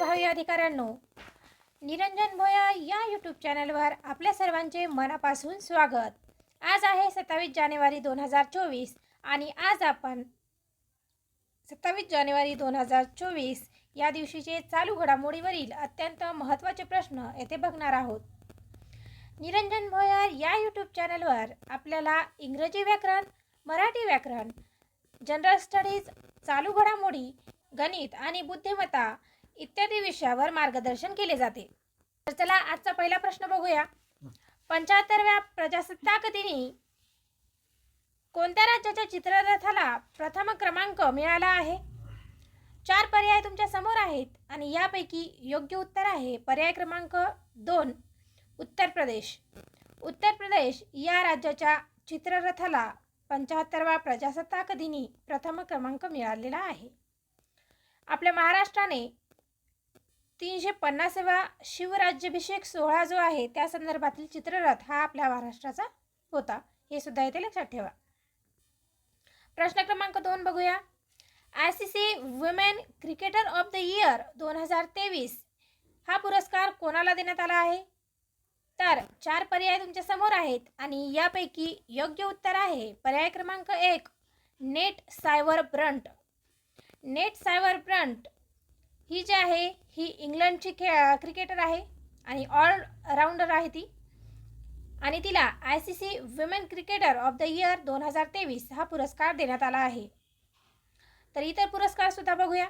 भावी अधिकाऱ्यांनो निरंजन भोया या यूट्यूब चॅनलवर आपल्या सर्वांचे मनापासून स्वागत. आज आहे सत्तावीस जानेवारी दोन हजार चोवीस आणि आज आपण सत्तावीस जानेवारी दोन हजार चोवीस या दिवशीचे चालू घडामोडीवरील अत्यंत महत्त्वाचे प्रश्न येथे बघणार आहोत. निरंजन भोयर या यूट्यूब चॅनलवर आपल्याला इंग्रजी व्याकरण मराठी व्याकरण जनरल स्टडीज चालू घडामोडी गणित आणि बुद्धिमत्ता इत्यादी विषयावर मार्गदर्शन केले जाते. तर चला आजचा पहिला प्रश्न बघूया. पंच्याहत्तरव्या प्रजासत्ताक दिनी कोणत्या राज्याच्या चित्ररथाला प्रथम क्रमांक मिळाला आहे? चार पर्याय तुमच्यासमोर आहेत आणि यापैकी योग्य उत्तर आहे. पर्याय क्रमांक दोन उत्तर प्रदेश. उत्तर प्रदेश या राज्याच्या चित्ररथाला पंच्याहत्तरवा प्रजासत्ताक दिनी प्रथम क्रमांक मिळालेला आहे. आपल्या महाराष्ट्राने तीनशे पन्नासावा शिवराज्याभिषेक सोहळा जो आहे त्या संदर्भातील चित्ररथ हा आपल्या महाराष्ट्राचा होता. हे सुद्धा इथे लक्षात ठेवा. प्रश्न क्रमांक दोन बघूया. I C C women cricketer of the year दोन हजार तेवीस हा पुरस्कार कोणाला देण्यात आला आहे? तर चार पर्याय तुमच्यासमोर आहेत आणि यापैकी योग्य उत्तर आहे. पर्याय क्रमांक एक Nat Sciver Brunt. Nat Sciver Brunt ही जी आहे ही इंग्लंडची खे क्रिकेटर आहे आणि ऑलराऊंडर आहे ती. आणि तिला I C C women cricketer of the year दोन हजार तेवीस हा पुरस्कार देण्यात आला आहे. तर इतर पुरस्कारसुद्धा बघूया.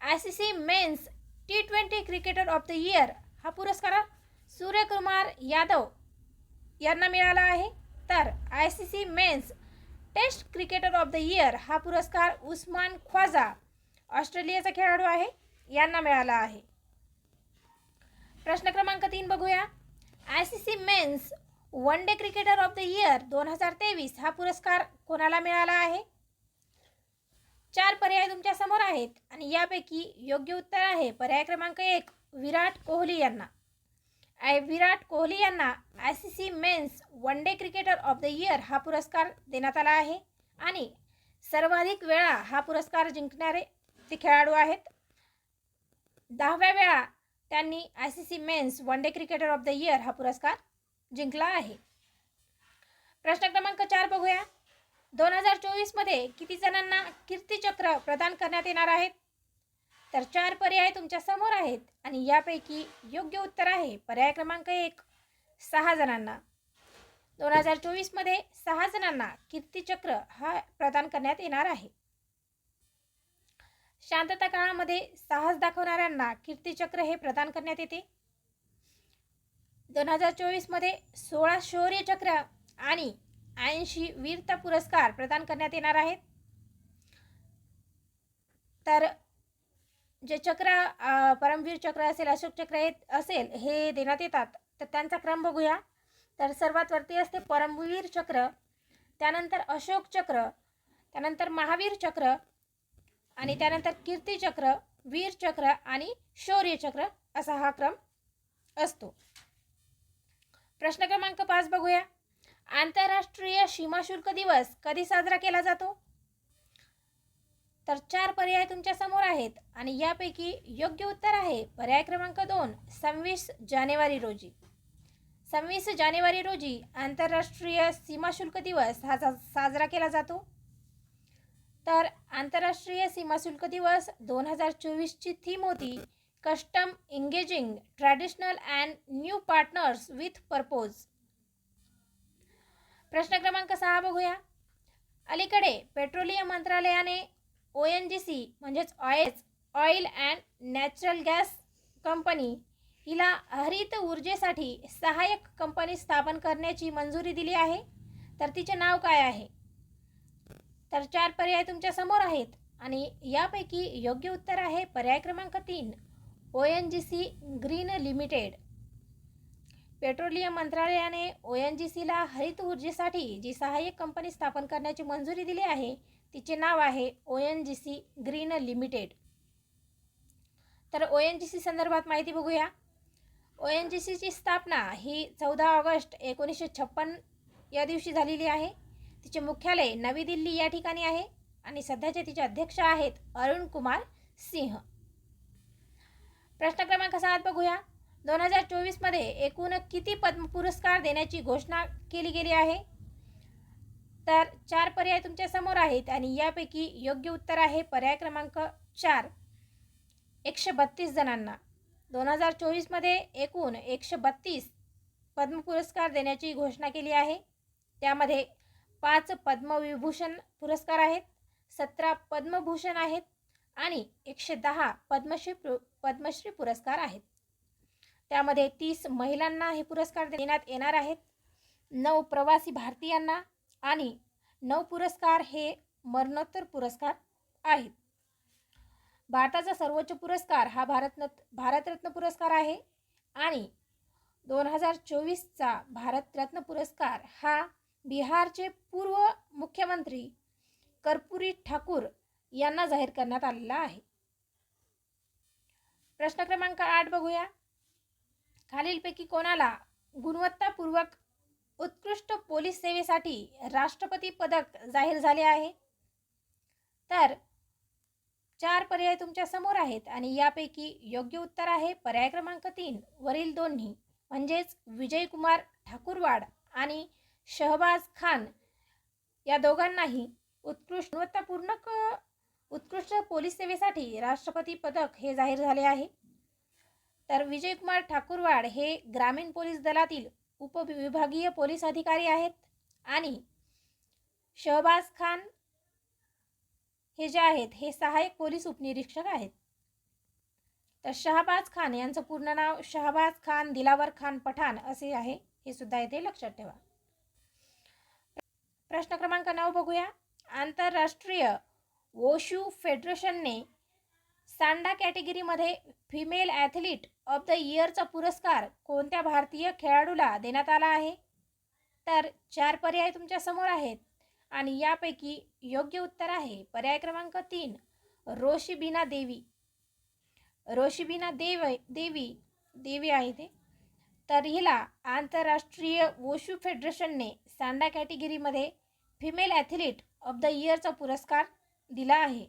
I C C men's T twenty cricketer of the year हा पुरस्कार सूर्यकुमार यादव यांना मिळाला आहे. तर I C C men's test cricketer of the year हा पुरस्कार उस्मान ख्वाजा ऑस्ट्रेलियाचा खेळाडू आहे. यांना मिळाला आहे. प्रश्न क्रमांक तीन बघूया. I C C men's one day cricketer of the year दोन हजार तेवीस हा पुरस्कार कोणाला मिळाला आहे? चार पर्याय तुमच्यासमोर आहेत आणि यापैकी योग्य उत्तर आहे. पर्याय क्रमांक एक विराट कोहली यांना. आय विराट कोहली यांना I C C men's one day cricketer of the year हा पुरस्कार देण्यात आला आहे. आणि सर्वाधिक वेळा हा पुरस्कार जिंकणारे ते खेळाडू आहेत दहाव्या वेळा त्यांनी I C C men's one day cricketer of the year हा पुरस्कार जिंकला आहे. प्रश्न क्रमांक चार बघूया. दोन हजार चोवीसमध्ये किती जणांना कीर्तीचक्र प्रदान करण्यात येणार आहेत? तर चार पर्याय तुमच्यासमोर आहेत आणि यापैकी योग्य उत्तर आहे. पर्याय क्रमांक एक सहा जणांना. दोन हजार चोवीसमध्ये सहा जणांना कीर्तीचक्र हा प्रदान करण्यात येणार आहे. शांतता काळामध्ये साहस दाखवणाऱ्यांना कीर्तिचक्र हे प्रदान करण्यात येते. दोन हजार चोवीसमध्ये सोळा शौर्य चक्र आणि ऐंशी वीरता पुरस्कार प्रदान करण्यात येणार आहेत. तर जे चक्र परमवीर चक्र असेल अशोक चक्र हे असेल हे देण्यात येतात. तर त्यांचा क्रम बघूया. तर सर्वात वरती असते परमवीर चक्र त्यानंतर अशोक चक्र त्यानंतर महावीर चक्र आणि त्यानंतर कीर्तीचक्र वीरचक्र आणि शौर्यचक्र असा हा क्रम असतो. प्रश्न क्रमांक पाच बघूया. आंतरराष्ट्रीय सीमाशुल्क दिवस कधी साजरा केला जातो? तर चार पर्याय तुमच्यासमोर आहेत आणि यापैकी योग्य उत्तर आहे पर्याय क्रमांक दोन सव्वीस जानेवारी रोजी. सव्वीस जानेवारी रोजी आंतरराष्ट्रीय सीमाशुल्क दिवस हा साजरा केला जातो. तर आंतरराष्ट्रीय सीमाशुल्क दिवस दोन हजार चोवीसची थीम होती custom engaging traditional and new partners with purpose प्रश्न क्रमांक सहा बघूया. अलीकडे पेट्रोलियम मंत्रालयाने ओ एन जी सी म्हणजेच oil oil and natural gas company हिला हरित ऊर्जेसाठी सहाय्यक कंपनी स्थापन करण्याची मंजुरी दिली आहे. तर तिचे नाव काय आहे? तर चार पर्याय तुमच्यासमोर आहेत. आणि यापैकी योग्य उत्तर आहे पर्याय क्रमांक तीन O N G C green limited petroleum मंत्रालयाने ओ एन जी सीला हरित ऊर्जेसाठी जी सहाय्यक कंपनी स्थापन करण्याची मंजुरी दिली आहे तिचे नाव आहे O N G C green limited तर ओ एन जी सी संदर्भात माहिती बघूया. ओ एन जी सीची स्थापना ही चौदा ऑगस्ट एकोणीसशे छप्पन या दिवशी झालेली आहे. तिचे मुख्यालय नवी दिल्ली या ठिकाणी आहे आणि सध्याचे तिचे अध्यक्ष आहेत अरुण कुमार सिंह. प्रश्न क्रमांक सात बघूया. दोन हजार चोवीसमध्ये एकूण किती पद्म पुरस्कार देण्याची घोषणा केली गेली आहे? तर चार पर्याय तुमच्यासमोर आहेत आणि यापैकी योग्य उत्तर आहे पर्याय क्रमांक चार. एकशे बत्तीस जणांना. दोन हजार चोवीसमध्ये एकूण एकशे बत्तीस पद्म पुरस्कार देण्याची घोषणा केली आहे. त्यामध्ये पाच पद्मविभूषण पुरस्कार आहेत सतरा पद्मभूषण आहेत आणि एकशे दहा पद्मश्री पु पद्मश्री पुरस्कार आहेत. त्यामध्ये तीस महिलांना हे पुरस्कार देण्यात येणार आहेत. नऊ प्रवासी भारतीयांना आणि नऊ पुरस्कार हे मरणोत्तर पुरस्कार आहेत. भारताचा सर्वोच्च पुरस्कार हा भारतन भारतरत्न पुरस्कार आहे आणि दोन हजार चोवीसचा भारतरत्न पुरस्कार हा बिहारचे पूर्व मुख्यमंत्री कर्पुरी ठाकूर यांना जाहीर करण्यात आलेला आहे. प्रश्न क्रमांक आठ बघूया. खालीलपैकी कोणाला गुणवत्तापूर्वक उत्कृष्ट पोलीस सेवेसाठी राष्ट्रपती पदक जाहीर झाले आहे? तर चार पर्याय तुमच्यासमोर आहेत आणि यापैकी योग्य उत्तर आहे पर्याय क्रमांक तीन वरील दोन्ही. म्हणजेच विजयकुमार ठाकूरवाड आणि शहबाज खान या दोघांनाही उत्कृष्ट गुणवत्तापूर्ण उत्कृष्ट पोलीस सेवेसाठी राष्ट्रपती पदक हे जाहीर झाले आहे. तर विजयकुमार ठाकूरवाड हे ग्रामीण पोलीस दलातील उपविभागीय पोलीस अधिकारी आहेत. आणि शहबाज खान हे जे आहेत हे सहाय्यक पोलीस उपनिरीक्षक आहेत. तर शहाबाज खान यांचं पूर्ण नाव शहाबाज खान दिलावर खान पठाण असे आहे हे सुद्धा येथे लक्षात ठेवा. प्रश्न क्रमांक नऊ बघूया. आंतरराष्ट्रीय वोशू फेडरेशनने सांडा कॅटेगरीमध्ये फिमेल ॲथलीट ऑफ द इयरचा पुरस्कार कोणत्या भारतीय खेळाडूला देण्यात आला आहे? तर चार पर्याय तुमच्यासमोर आहेत आणि यापैकी योग्य उत्तर आहे. पर्याय क्रमांक तीन रोशिबिना देवी. रोशिबिना देव देवी देवी आहे ते. तर हिला आंतरराष्ट्रीय वोशू फेडरेशनने सांडा कॅटेगरीमध्ये फिमेल ॲथलीट ऑफ द इयरचा पुरस्कार दिला आहे.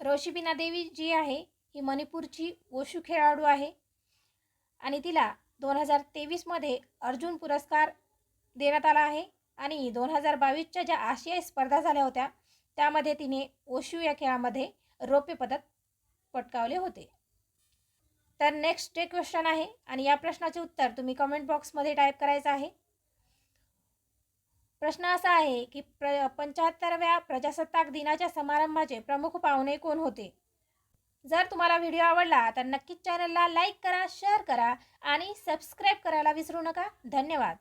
रोशिबिना देवी जी आहे ही मणिपूरची वोशू खेळाडू आहे. आणि तिला दोन हजार तेवीसमध्ये अर्जुन पुरस्कार देण्यात आला आहे. आणि दोन हजार बावीसच्या ज्या आशियाई स्पर्धा झाल्या होत्या त्यामध्ये तिने ओशू या खेळामध्ये रौप्य पदक पटकावले होते. तर नेक्स्ट जे क्वेश्चन आहे. आणि या प्रश्नाचे उत्तर तुम्ही कमेंट बॉक्समध्ये टाईप करायचं आहे. प्रश्न असा आहे की प्र पंच्याहत्तरव्या प्रजासत्ताक दिनाच्या समारंभाचे प्रमुख पाहुणे कोण होते? जर तुम्हाला व्हिडिओ आवडला तर नक्कीच चॅनलला लाईक करा शेअर करा आणि सबस्क्राईब करायला विसरू नका. धन्यवाद.